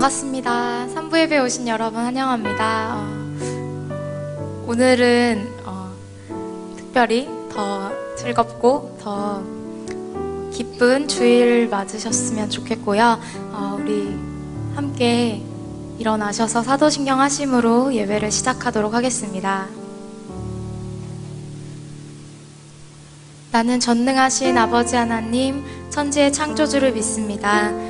반갑습니다. 삼부 예배 오신 여러분 환영합니다. 어, 오늘은 어, 특별히 더 즐겁고 더 기쁜 주일 맞으셨으면 좋겠고요. 어, 우리 함께 일어나셔서 사도신경 하심으로 예배를 시작하도록 하겠습니다. 나는 전능하신 아버지 하나님, 천지의 창조주를 믿습니다.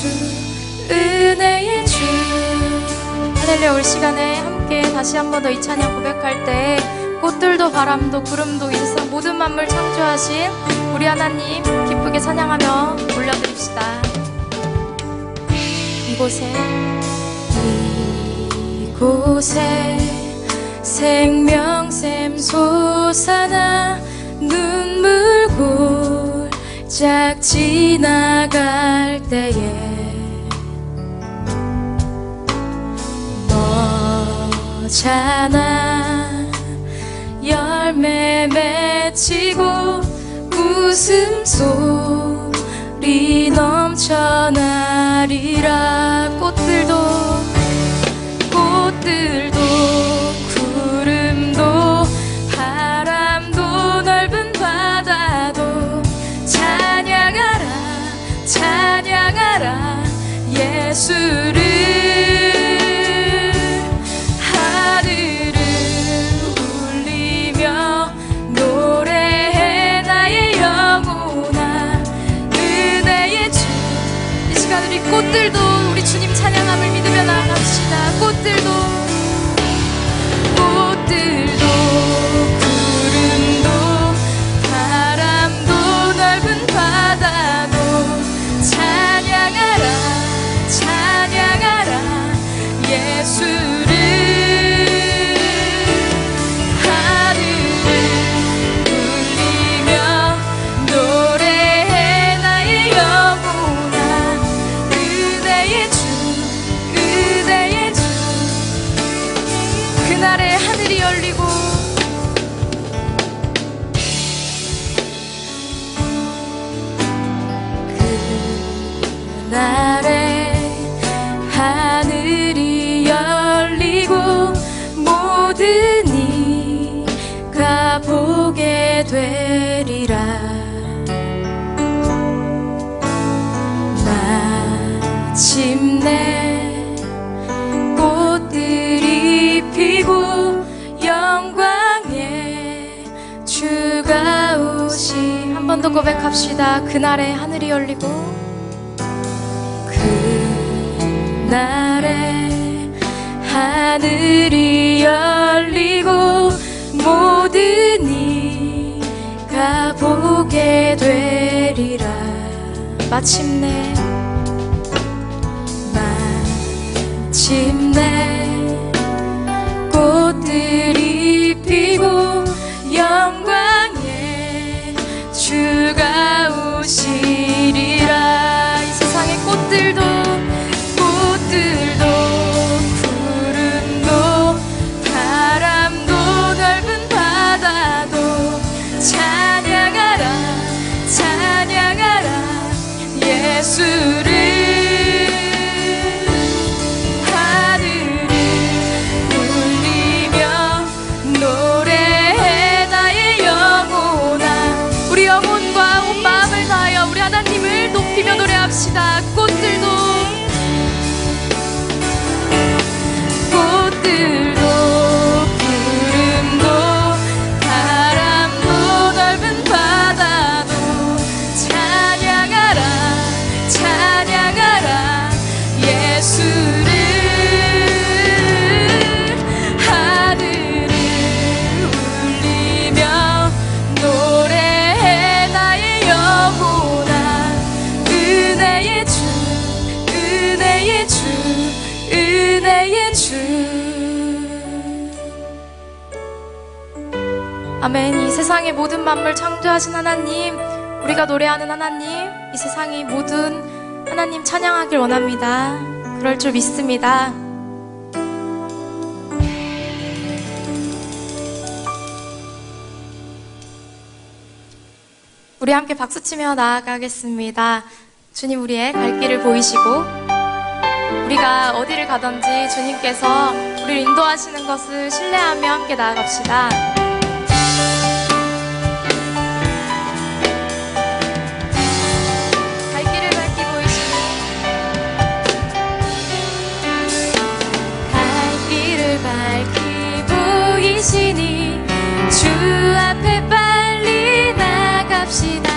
주 은혜의 주. 할렐루야 올 시간에 함께 다시 한 번 더 이 찬양 고백할 때 꽃들도 바람도 구름도 이 세상 모든 만물 창조하신 우리 하나님 기쁘게 찬양하며 올려드립시다. 이곳에 이곳에 생명샘 솟아나 눈물 골 짝 지나갈 때에 너잖아. 열매 맺히고 웃음소리 넘쳐나리라 보게 되리라. 마침내 꽃들이 피고 영광의 주가 오시 한 번 더 고백합시다. 그날에 하늘이 열리고 그날에 하늘이 열리고 모든 바라보게 되리라. 마침내 마침내 꽃들이 피고 영광에 주가 오시 예수를 아멘. 이 세상의 모든 만물 창조하신 하나님, 우리가 노래하는 하나님, 이 세상이 모든 하나님 찬양하길 원합니다. 그럴 줄 믿습니다. 우리 함께 박수치며 나아가겠습니다. 주님 우리의 갈 길을 보이시고 우리가 어디를 가든지 주님께서 우리를 인도하시는 것을 신뢰하며 함께 나아갑시다. 계시니 주 앞에 빨리 나갑시다.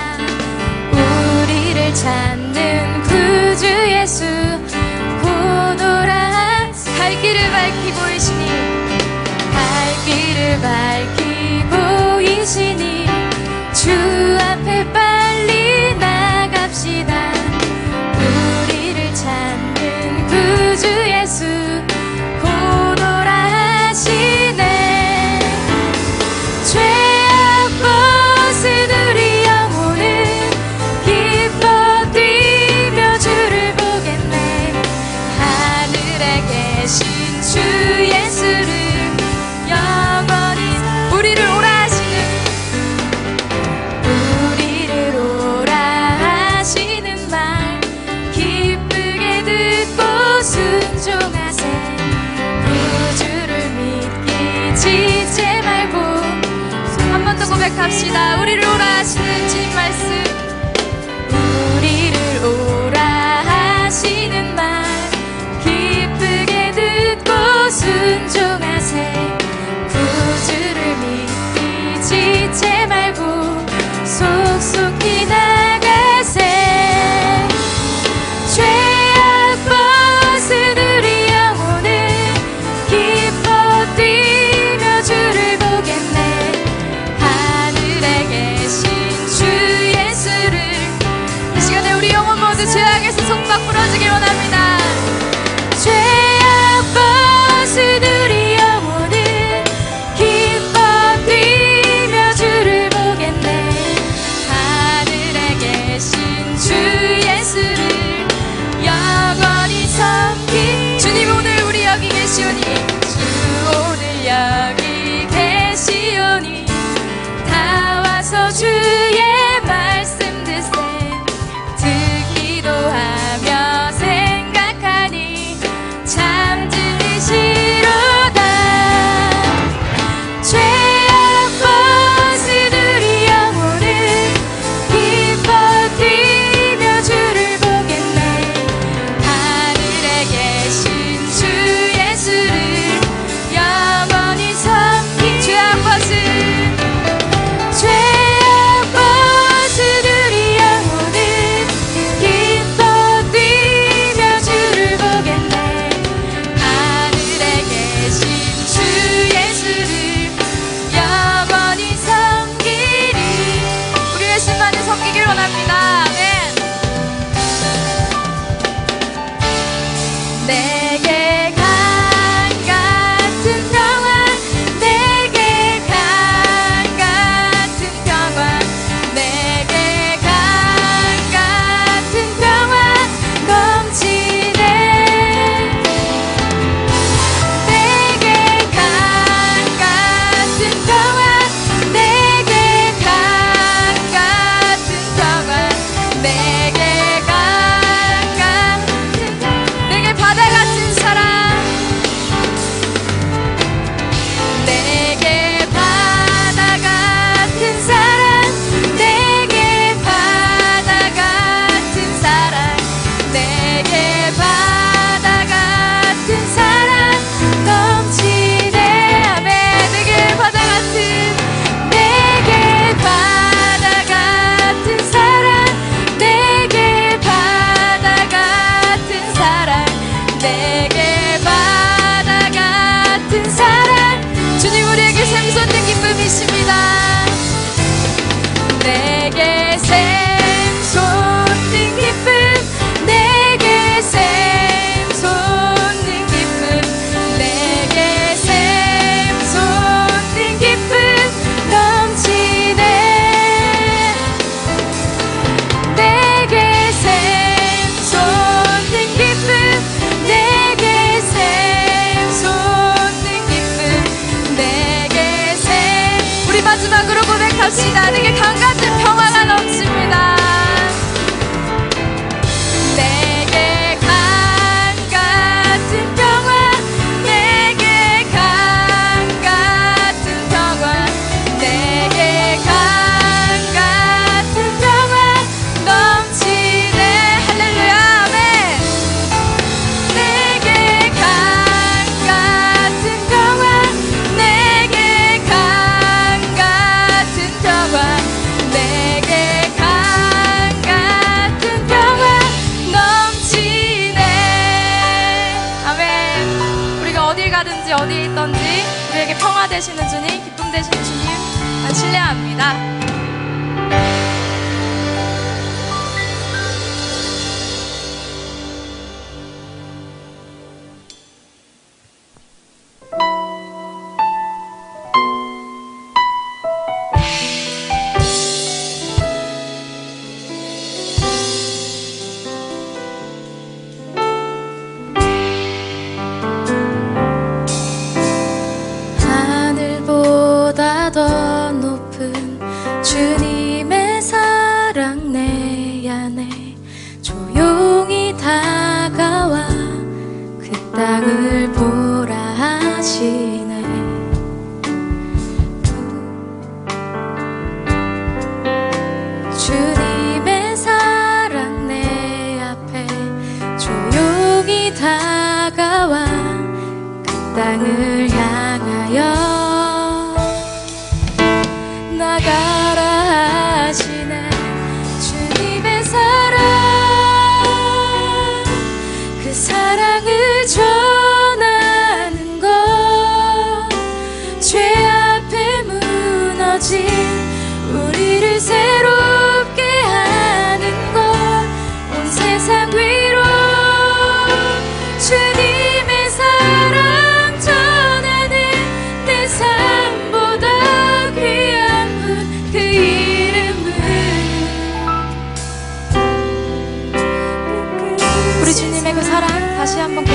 우리를 찾 고백합시다. 우리를 안에 조용히 다가와. 그 땅을 보라 하시네. 주님의 사랑 내 앞에 조용히 다가와. 그 땅을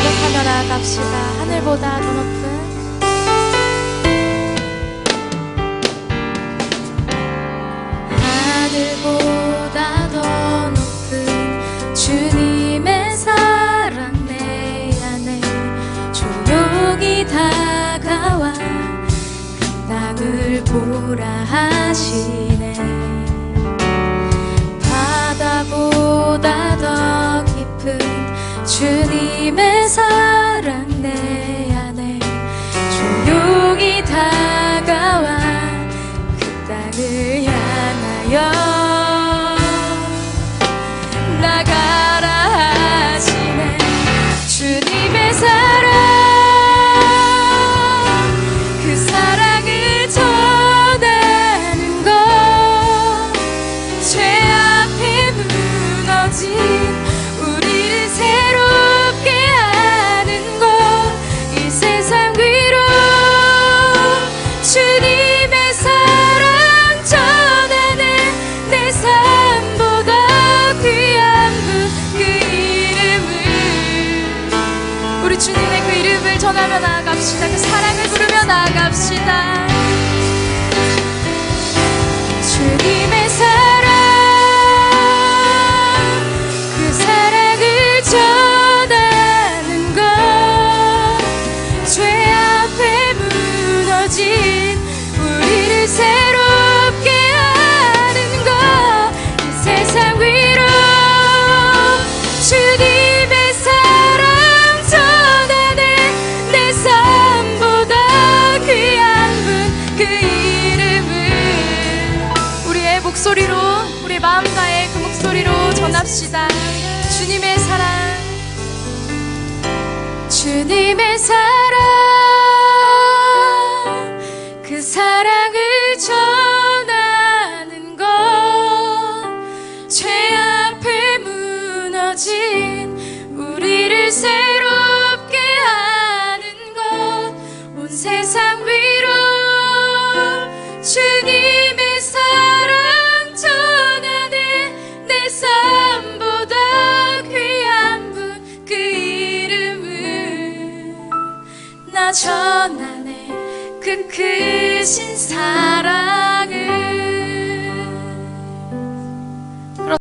고백하며라 갑시다. 하늘보다 더 높은. 하늘보다 더 높은 주님의 사랑 내 안에 조용히 다가와 그 땅을 보라 하시네. 바다보다 더 깊은 주님의 사랑 내 나아갑시다. 그 사랑을 부르며 나아갑시다. 주어진 우리를 새롭게 하는 것 온 세상 위로 주님의 사랑 전하네. 내 삶보다 귀한 분 그 이름을 나 전하네. 그 크신 사랑.